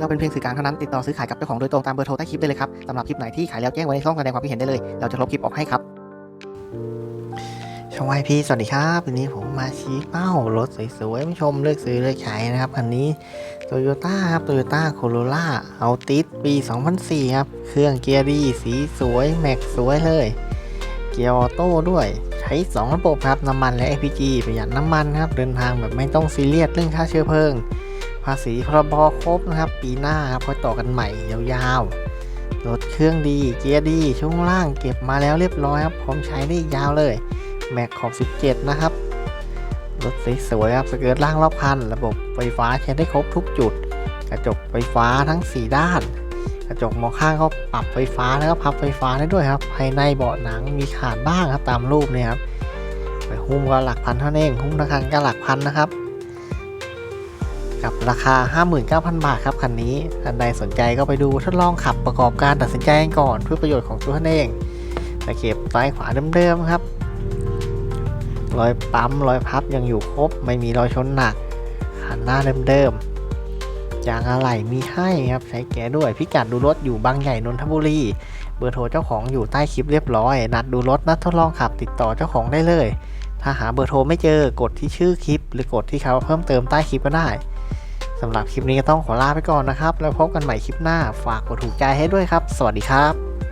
เราเป็นเพียงสื่อกลางเท่านั้นติดต่อซื้อขายกับเจ้าของโดยตรงตามเบอร์โทรใต้คลิปได้เลยครับสำหรับคลิปไหนที่ขายแล้วแจ้งไว้ในช่องแสดงความคิดเห็นได้เลย เราจะลบคลิปออกให้ครับช่องไอพีสวัสดีครับวันนี้ผมมาชี้เป้ารถสวยๆผู้ชมเลือกซื้อเลือกใช้นะครับคันนี้โตโยต้าครับโตโยต้าโคโรล่าเอาติสปี 2004 ครับ เครื่องเกียร์ดีสีสวย แม็กสวยเลย เกียร์ออโต้ด้วย ใช้ 2 ระบบครับ น้ำมันและ LPG ประหยัดน้ำมันครับ เดินทางแบบไม่ต้องซีเรียสเรื่องค่าเชื้อเพลิง ภาษีพรบครบนะครับ ปีหน้าครับค่อยต่อกันใหม่ยาวๆรถเครื่องดีเกียร์ดีช่วงล่างเก็บมาแล้วเรียบร้อยครับพร้อมใช้ได้ยาวเลยแม็กขอบ 17 นะครับรถสวยๆครับสเกิร์ตล่างรอบคัน ระบบไฟฟ้าใช้ได้ครบทุกจุด กระจกไฟฟ้าทั้ง 4 ด้าน กระจกมองข้างก็ปรับไฟฟ้าแล้วก็พับไฟฟ้าได้ด้วยครับ ภายในเบาะหนังมีขาดบ้างครับตามรูปเนี่ยครับไปหุ้มก็หลักพันเท่านั้นเองหุ้มราคาก็หลักพันนะครับ กับราคา 59,000 บาทครับคันนี้ท่านใดสนใจก็ไปดูทดลองขับประกอบการตัดสินใจกันก่อนเพื่อประโยชน์ของตัวท่านเองตะเข็บซ้ายขวาเดิมๆครับรอยปั๊มรอยพับยังอยู่ครบ ไม่มีรอยชนหนักหันหน้าเดิมๆยางอะไหล่มีให้ครับใช้แก้ด้วยพิกัดดูรถอยู่บางใหญ่นนทบุรี เบอร์โทรเจ้าของอยู่ใต้คลิปเรียบร้อย นัดดูรถนัดทดลองขับติดต่อเจ้าของได้เลย ถ้าหาเบอร์โทรไม่เจอกดที่ชื่อคลิป หรือกดที่คำว่าเพิ่มเติมใต้คลิปก็ได้ สำหรับคลิปนี้ก็ต้องขอลาไปก่อนนะครับ แล้วพบกันใหม่คลิปหน้า ฝากกดถูกใจให้ด้วยครับ สวัสดีครับ